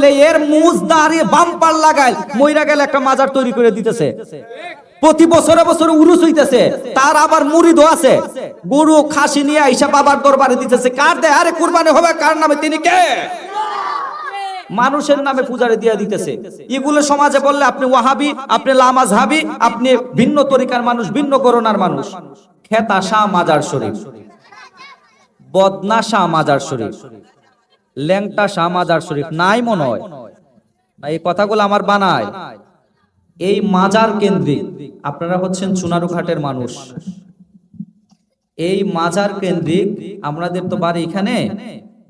এর মুজ দাঁড়িয়ে বাম্পার লাগায় গেলে একটা মাজার তৈরি করে দিতেছে। প্রতি বছরে বছরে উরুস হইতেছে। তার আবার মুরিদও আছে। গরু খাসি নিয়ে আইসা বাবার দরবারে দিতেছে। কার দেয়? আরে, কুরবানি হবে, কার নামে, তিনি কে? মানুষের নামে পূজারে দিয়ে দিতেছে। এগুলো সমাজে বললে, আপনি ওয়াহাবি, আপনি লামাজহাবি, আপনি ভিন্ন তরিকার মানুষ, ভিন্ন করোনার মানুষ। খেতা শাহ মাজার শরীফ। বদনা শাহ মাজার শরীফ। ল্যাংটা শাহ মাজার শরীফ। নাই মনে হয়। এই কথাগুলো আমার বানায়। এই মাজার কেন্দ্রিক। আপনারা হচ্ছেন চুনারুঘাটের মানুষ। এই মাজার কেন্দ্রিক, আমাদের তো বাড়ি এখানে।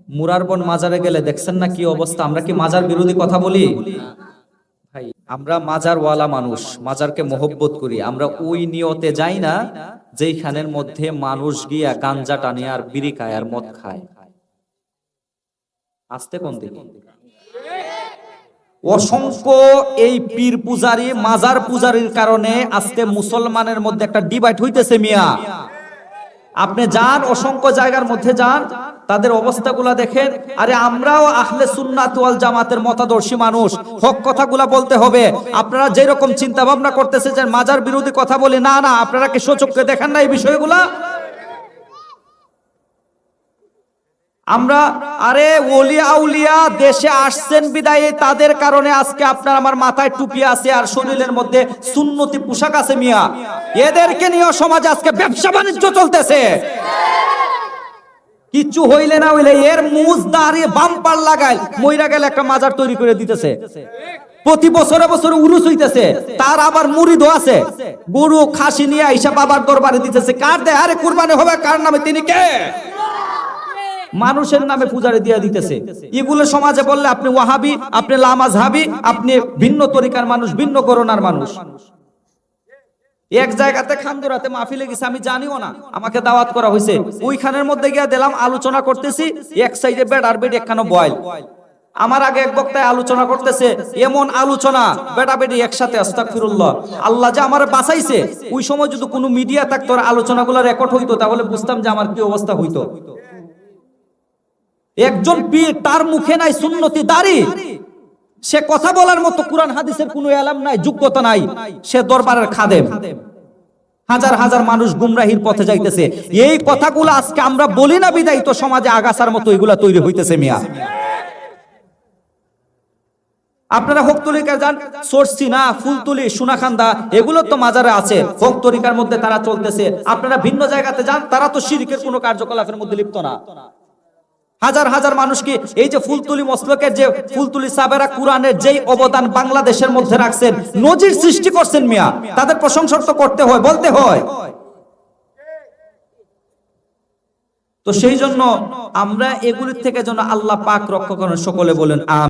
মুরারবন মাজারে গেলে দেখছেন না কি অবস্থা? আমরা কি মাজার বিরোধী কথা বলি? ভাই, আমরা মাজার ওয়ালা মানুষ, মাজারকে মহব্বত করি। আমরা ওই নিয়তে যাই না, যেইখানের মধ্যে মানুষ গিয়া গাঞ্জা টানে আর বিড়ি খায় আর মদ খায়। আসতে কোন দিকে? অসংখ্য এই পীর পূজারি, মাজার পূজারির কারণে আজকে মুসলমানের মধ্যে একটা ডিভাইড হইতেছে মিয়া। আপনি যান, অসংখ্য জায়গার মধ্যে যান, তাদের অবস্থাগুলা দেখেন। আরে আমরাও আহলে সুন্নাত ওয়াল জামাতের মতাদর্শী মানুষ। হক কথাগুলা বলতে হবে। আপনারা যেরকম চিন্তা ভাবনা করতেছে যে মাজার বিরোধী কথা বলি, না না, আপনারা কি সচক্ষে দেখেন না এই বিষয়গুলা? আমরা, আরে ওলি আউলিয়া দেশে আসছেন বিদায়ে, তাদের কারণে আজকে আপনার আমার মাথায় টুপি আছে আর শরীরের মধ্যে সুন্নতি পোশাক আছে মিয়া। এদেরকে নিয়ে সমাজে আজকে ব্যবসা বাণিজ্য চলতেছে। কিচ্ছু হইলে না হইলে এর মুজ দাঁড়িয়ে বাম্পার লাগায়, মইরা গেলে একটা মাজার তৈরি করে দিতেছে। প্রতি বছরে বছরে উরুস হইতেছে, তার আবার মুরিদও আছে। গরু খাসি নিয়ে আইসা বাবার দরবারে দিতেছে, কার দেয়? আরে কুরবানি হবে, কার নামে, তিনি কে? মানুষের নামে পূজারে দিয়ে দিতেছে। এগুলো সমাজে বললে আপনি ওয়াহাবি, আপনি লামাজহাবি আপনি ভিন্ন তরিকার মানুষ, ভিন্ন করোনার মানুষ। এক জায়গাতে খান্দুরাতে মাহফিলে গেছে, আমি জানিও না, আমাকে দাওয়াত করা হয়েছে। ওইখানের মধ্যে গিয়ে দিলাম, আলোচনা করতেছি, এক সাইডে বেড আর বেড একখানো বয়েল। আমার আগে এক বক্তায় আলোচনা করতেছে, এমন আলোচনা বেটা বেটি একসাথে আস্তাগফিরুল্লাহ আল্লাহ যে আমার বাঁচাইছে, ওই সময় যদি কোনো মিডিয়া থাকতো আলোচনাগুলো রেকর্ড হইতো, তাহলে বুঝতাম যে আমার কি অবস্থা হইতো। একজন পীর তার মুখে নাই সুন্নতি, দাড়ি। সে কথা বলার মতো কোরআন, হাদিসের কোনো এলাম নাই, যোগ্যতা নাই। সে দরবারের খাদেম। হাজার হাজার মানুষ গুমরাহির পথে যাইতেছে। এই কথাগুলো আজকে আমরা বলি না বিদায় তো সমাজে, আগাছার মতো এগুলা তৈরি হইতেছে মিয়া। আপনারা হোক তরিকার যান সরসিনা ফুলতুলি, সোনাখান্দা, এগুলো তো মাজারে আছে। হোক তরিকার মধ্যে তারা চলতেছে। আপনারা ভিন্ন জায়গাতে যান, তারা তো শিরিকের কোনো কার্যকলাপের মধ্যে লিপ্ত না। হাজার হাজার মানুষ কি এই যে ফুলতুলি মসলকের যে ফুলতুলি সাবেরা কোরআনের যেই অবদান বাংলাদেশের মধ্যে রাখছেন, নজির সৃষ্টি করছেন মিয়া, তাদের প্রশংসা তো করতে হয়, বলতে হয়। তো সেই জন্য আমরা এগুলির থেকে যেন আল্লাহ পাক রক্ষা করেন, সকলে বলেন আম